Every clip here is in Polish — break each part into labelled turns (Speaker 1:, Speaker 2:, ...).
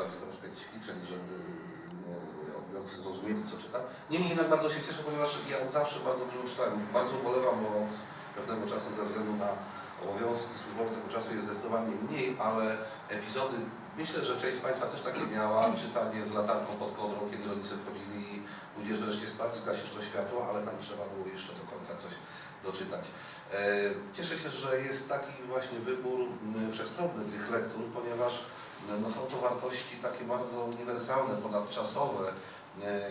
Speaker 1: bardziej troszkę ćwiczeń, żeby odbiorcy zrozumieli, co czyta. Niemniej jednak bardzo się cieszę, ponieważ ja od zawsze bardzo dużo czytałem. Bardzo ubolewam, bo od pewnego czasu ze względu na obowiązki służbowe tego czasu jest zdecydowanie mniej, ale epizody, myślę, że część z Państwa też takie miała, czytanie z latarką pod kodrą, kiedy rodzice wchodzili i pójdziesz wreszcie spać, zgasisz to światło, ale tam trzeba było jeszcze do końca coś doczytać. E, Cieszę się, że jest taki właśnie wybór wszechstronny tych lektur, ponieważ no, są to wartości takie bardzo uniwersalne, ponadczasowe. E,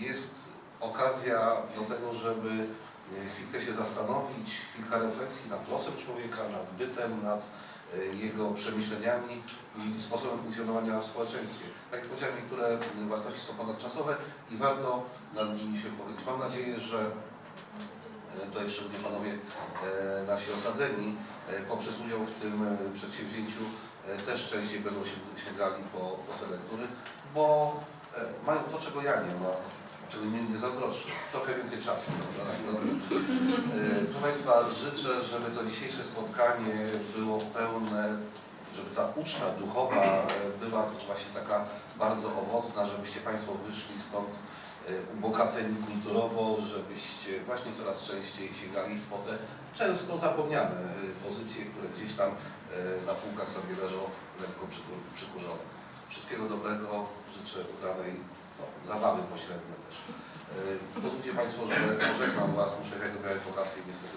Speaker 1: Jest okazja do tego, żeby e, chwilkę się zastanowić, kilka refleksji nad losem człowieka, nad bytem, nad e, jego przemyśleniami i sposobem funkcjonowania w społeczeństwie. Tak jak powiedziałem, niektóre wartości są ponadczasowe i warto nad nimi się pochylić. Mam nadzieję, że tutaj szczególnie panowie e, nasi osadzeni e, poprzez udział w tym e, przedsięwzięciu też częściej będą się sięgali po, po te lektury, bo mają to, czego ja nie mam, czego nie, zazdroszczę. Trochę więcej czasu. Proszę Państwa, życzę, żeby to dzisiejsze spotkanie było pełne, żeby ta uczta duchowa była właśnie taka bardzo owocna, żebyście Państwo wyszli stąd ubogaceni kulturowo, żebyście właśnie coraz częściej sięgali po te często zapomniane e, pozycje, które gdzieś tam e, na półkach sobie leżą lekko przyku- przykurzone. Wszystkiego dobrego, życzę udanej no, zabawy pośrednio też. E, Pozwólcie Państwo, że pożegnam Was, muszę jechać do Białej Podlaskiej, niestety